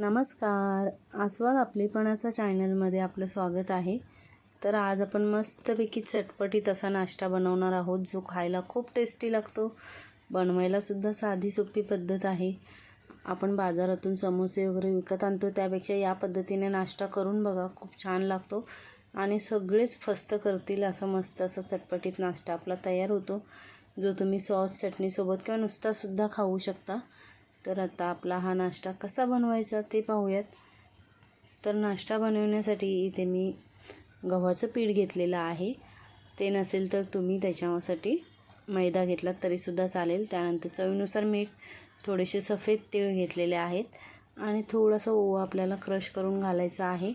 नमस्कार. आस्वाद आपलेपणाचा चॅनलमध्ये आपलं स्वागत आहे. तर आज आपण मस्तपैकी चटपटीत असा नाश्ता बनवणार आहोत जो खायला खूप टेस्टी लागतो. बनवायलासुद्धा साधी सोपी पद्धत आहे. आपण बाजारातून समोसे वगैरे विकत आणतो त्यापेक्षा या पद्धतीने नाश्ता करून बघा खूप छान लागतो. आणि सगळेच फस्त करतील असा मस्त असा चटपटीत नाश्ता आपला तयार होतो जो तुम्ही सॉस चटणीसोबत किंवा नुसतासुद्धा खाऊ शकता. तर आता आपला हा नाश्ता कसा बनवायचा ते पाहूयात. तर नाश्ता बनवण्यासाठी इथे मी गव्हाचं पीठ घेतलेलं आहे. ते नसेल तर तुम्ही त्याच्यासाठी मैदा घेतलात तरीसुद्धा चालेल. त्यानंतर चवीनुसार मीठ थोडेसे सफेद तीळ घेतलेले आहेत. आणि थोडंसं ओवा आपल्याला क्रश करून घालायचं आहे.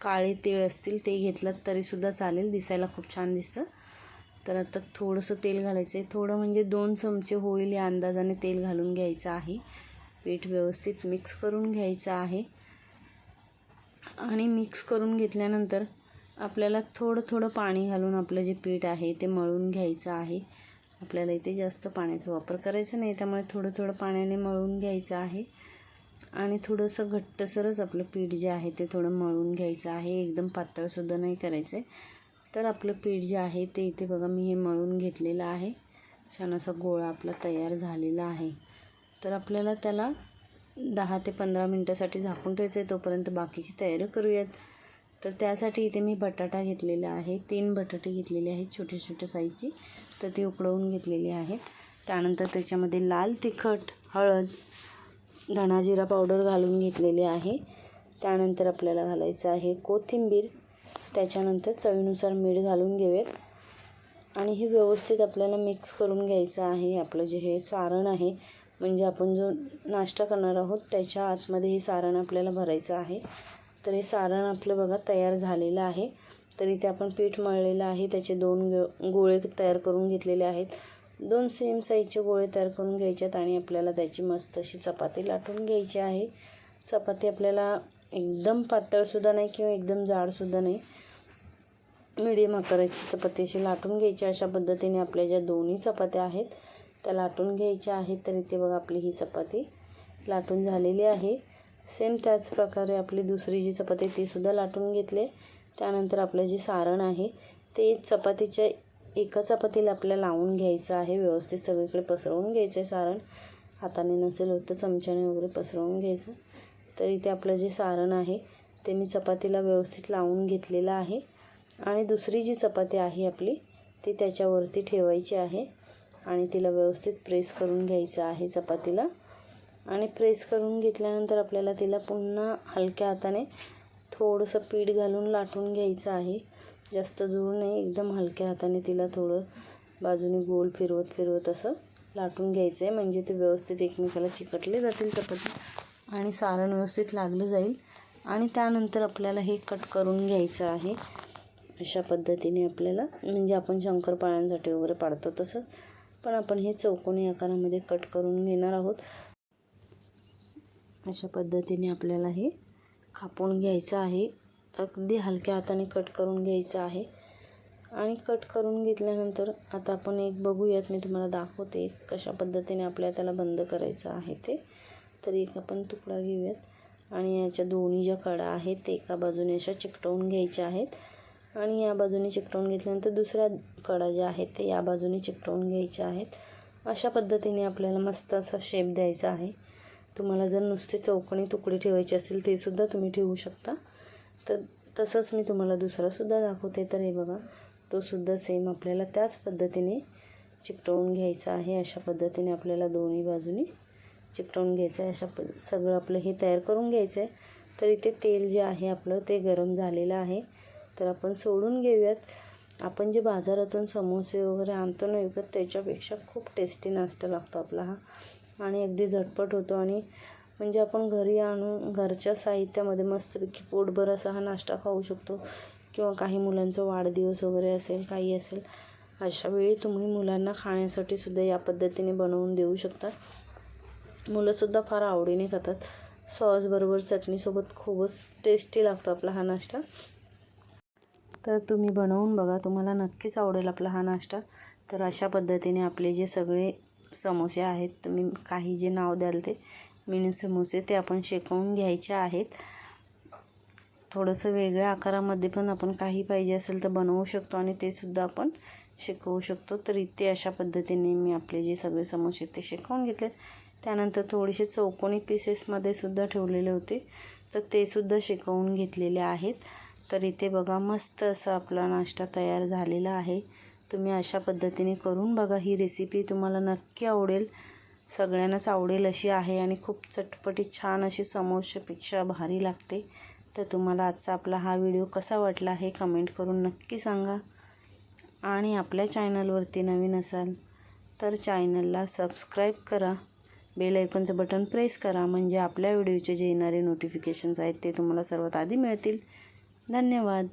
काळे तीळ असतील ते घेतलात तरीसुद्धा चालेल. दिसायला खूप छान दिसतं. तर आता थोडंसं तेल घालायचं आहे. थोडं म्हणजे दोन चमचे होईल या अंदाजाने तेल घालून घ्यायचं आहे. पीठ व्यवस्थित मिक्स करून घ्यायचं आहे. आणि मिक्स करून घेतल्यानंतर आपल्याला थोडं थोडं पाणी घालून आपलं जे पीठ आहे ते मळून घ्यायचं आहे. आपल्याला इथे जास्त पाण्याचा वापर करायचा नाही त्यामुळे थोडं थोडं पाण्याने मळून घ्यायचं आहे. आणि थोडंसं घट्टसरच आपलं पीठ जे आहे ते थोडं मळून घ्यायचं आहे. एकदम पातळसुद्धा नाही करायचं आहे तर आपलं पीठ जे आहे ते इथे बघा मी हे मळून घेतलेलं आहे. छान असा गोळा आपला तयार झालेला आहे. तर आपल्याला त्याला दहा ते पंधरा मिनटासाठी झाकून ठेवायचं आहे तोपर्यंत बाकीची तयारी करूयात. तर त्यासाठी इथे मी बटाटा घेतलेला आहे तीन बटाटे घेतलेले आहेत छोटे छोटे साईजची. तर ती उकडवून घेतलेली आहेत. त्यानंतर त्याच्यामध्ये लाल तिखट हळद धणाजिरा पावडर घालून घेतलेली आहे. त्यानंतर आपल्याला घालायचं आहे कोथिंबीर. त्याच्यानंतर चवीनुसार मीठ घालून घेऊयात. आणि हे व्यवस्थित आपल्याला मिक्स करून घ्यायचं आहे. आपलं जे हे सारण आहे म्हणजे आपण जो नाश्ता करणार आहोत त्याच्या आतमध्ये हे सारण आपल्याला भरायचं आहे. तर हे सारण आपलं बघा तयार झालेलं आहे. तर इथे आपण पीठ मळलेलं आहे. त्याचे दोन गोळे तयार करून घेतलेले आहेत. दोन सेम साईजचे गोळे तयार करून घ्यायच्यात आणि आपल्याला त्याची मस्त अशी चपाती लाटून घ्यायची आहे. चपाती आपल्याला एकदम पातळसुद्धा नाही किंवा एकदम जाडसुद्धा नाही. मिडियम आकाराची चपाती अशी लाटून घ्यायची. अशा पद्धतीने आपल्या ज्या दोन्ही चपात्या आहेत त्या लाटून घ्यायच्या आहेत. तर इथे बघा आपली ही चपाती लाटून झालेली आहे. सेम त्याच प्रकारे आपली दुसरी जी चपाती आहे तीसुद्धा लाटून घेतले. त्यानंतर आपलं जे सारण आहे ते चपातीच्या एका चपातीला आपल्याला लावून घ्यायचं आहे. व्यवस्थित सगळीकडे पसरवून घ्यायचं आहे सारण. हाताने नसेल होत तर चमच्याने वगैरे पसरवून घ्यायचं. तर इथे आपलं जे सारण आहे ते मी चपातीला व्यवस्थित लावून घेतलेलं आहे. आणि दुसरी जी चपाती आहे आपली ती त्याच्यावरती ठेवायची आहे. आणि तिला व्यवस्थित प्रेस करून घ्यायचं आहे चपातीला. आणि प्रेस करून घेतल्यानंतर आपल्याला तिला पुन्हा हलक्या हाताने थोडंसं पीठ घालून लाटून घ्यायचं आहे. जास्त जोर नाही एकदम हलक्या हाताने तिला थोडं बाजूने गोल फिरवत फिरवत असं लाटून घ्यायचं आहे म्हणजे ते व्यवस्थित एकमेकाला चिकटले जातील चपाती आणि सारण व्यवस्थित लागलं जाईल. आणि त्यानंतर आपल्याला हे कट करून घ्यायचं आहे. अशा पद्धतीने आपल्याला म्हणजे आपण शंकरपाळ्यांसाठी वगैरे पाडतो तसं पण आपण हे चौकोनी आकारामध्ये कट करून घेणार आहोत. अशा पद्धतीने आपल्याला हे कापून घ्यायचं आहे. अगदी हलक्या हाताने कट करून घ्यायचं आहे. आणि कट करून घेतल्यानंतर आता आपण एक बघूयात मी तुम्हाला दाखवते कशा पद्धतीने आपल्याला त्याला बंद करायचं आहे ते. तर एक आपण तुकडा घेऊयात. आणि याच्या दोन्ही ज्या कडा आहेत ते एका बाजूने अशा चिकटवून घ्यायच्या आहेत. आणि या बाजूने चिकटवून घेतल्यानंतर दुसऱ्या कडा ज्या आहेत ते या बाजूने चिकटवून घ्यायच्या आहेत. अशा पद्धतीने आपल्याला मस्त असा शेप द्यायचा आहे. तुम्हाला जर नुसते चौकणी तुकडे ठेवायचे असतील ते सुद्धा तुम्ही ठेवू शकता. तर तसंच मी तुम्हाला दुसरासुद्धा दाखवते. तर हे बघा तो सुद्धा सेम आपल्याला त्याच पद्धतीने चिकटवून घ्यायचा आहे. अशा पद्धतीने आपल्याला दोन्ही बाजूनी चिकटवून घ्यायचं आहे अशा प सगळं आपलं हे तयार करून घ्यायचं आहे तर इथे तेल जे आहे आपलं ते गरम झालेलं आहे. तर आपण सोडून घेऊयात. आपण जे बाजारातून समोसे वगैरे आणतो ना विकत त्याच्यापेक्षा खूप टेस्टी नाश्ता लागतो आपला हा. आणि अगदी झटपट होतो आणि म्हणजे आपण घरी आणून घरच्या साहित्यामध्ये मस्तपैकी पोटभर असा हा नाश्ता खाऊ शकतो. किंवा काही मुलांचा वाढदिवस वगैरे असेल काही असेल अशा वेळी तुम्ही मुलांना खाण्यासाठी सुद्धा या पद्धतीने बनवून देऊ शकता. मुलंसुद्धा फार आवडीने खातात. सॉसबरोबर चटणीसोबत खूपच टेस्टी लागतो आपला हा नाश्ता. तर तुम्ही बनवून बघा. तुम्हाला नक्कीच आवडेल आपला हा नाश्ता. तर अशा पद्धतीने आपले जे सगळे समोसे आहेत तुम्ही काही जे नाव द्याल ते मिनी समोसे ते आपण शेकवून घ्यायचे आहेत. थोडंसं वेगळ्या आकारामध्ये पण आपण काही पाहिजे असेल तर बनवू शकतो आणि ते सुद्धा आपण शेकवू शकतो. तर इथे अशा पद्धतीने मी आपले जे सगळे समोसे ते शेकवून घेतले. त्यानंतर थोडेसे चौकोनी पीसेसमध्ये सुद्धा ठेवलेले होते. तर ते सुद्धा शेकवून घेतलेले आहेत. तर इथे बघा मस्त असा आपला नाश्ता तयार झालेला आहे. तुम्ही अशा पद्धतीने करून बघा. ही रेसिपी तुम्हाला नक्की आवडेल. सगळ्यांनाच आवडेल अशी आहे आणि खूप चटपटी छान अशी समोसेपेक्षा भारी लागते. तर तुम्हाला आजचा आपला हा व्हिडिओ कसा वाटला हे कमेंट करून नक्की सांगा. आणि आपल्या चॅनलवरती नवीन असाल तर चॅनलला सबस्क्राईब करा. बेल आयकॉनचं बटन प्रेस करा. म्हणजे आपल्या व्हिडिओचे जे येणारे नोटिफिकेशन्स आहेत ते तुम्हाला सर्वात आधी मिळतील. धन्यवाद.